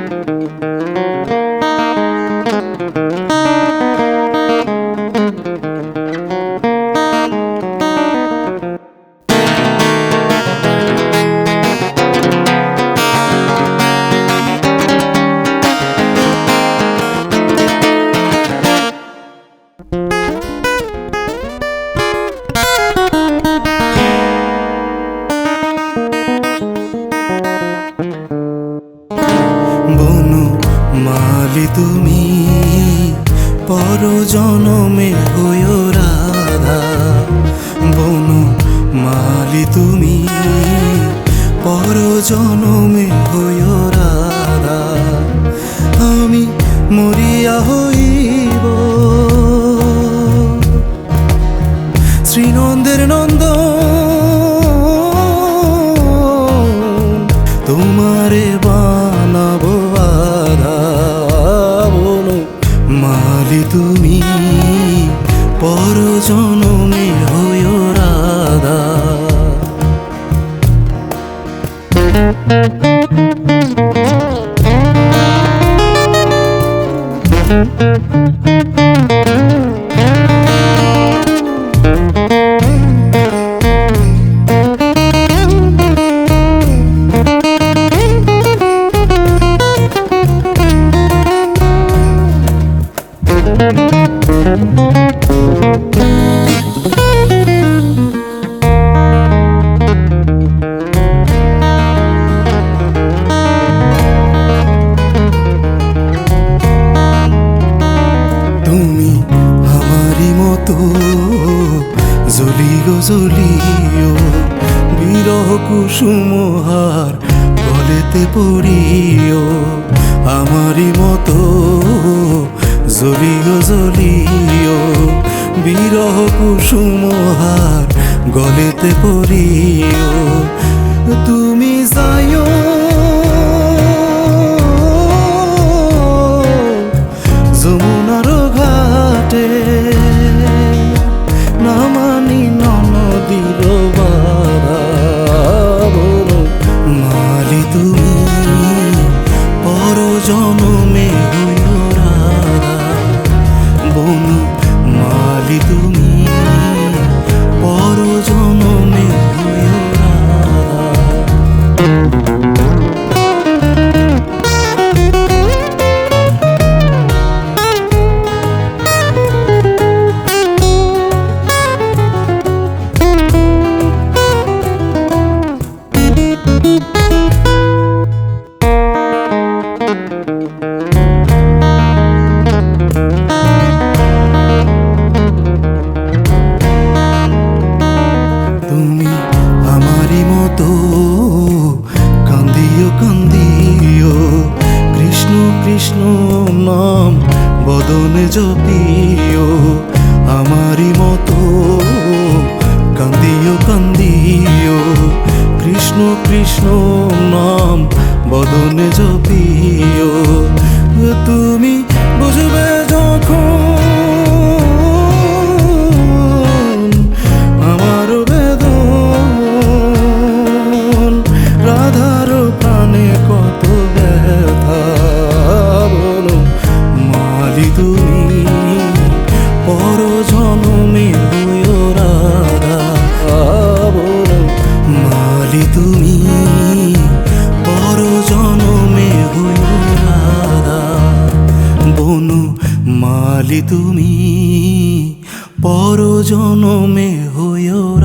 বনু পর জনমে হয়ে রাধা। বনু মালি তুমি, পর জনমে হয়ে রাধা। আমি মরিয়া হইব। শ্রীনন্দের নন্দ তুমি জ্বলিও বিরহ কুসুমহার গলেতে পড়িও। আমারই মতো জলিও জলিও, বিরহ কুসুমহার গলেতে পড়িও। তুমি যাইও মালি তুমি পর জনমে কৃষ্ণ নাম বদনে জপিও আমারি মতো কান্দিও কান্দিও। কৃষ্ণ কৃষ্ণ নাম বদনে জপিও তুমি বুঝবে যখন তুমি পর জনমে হইও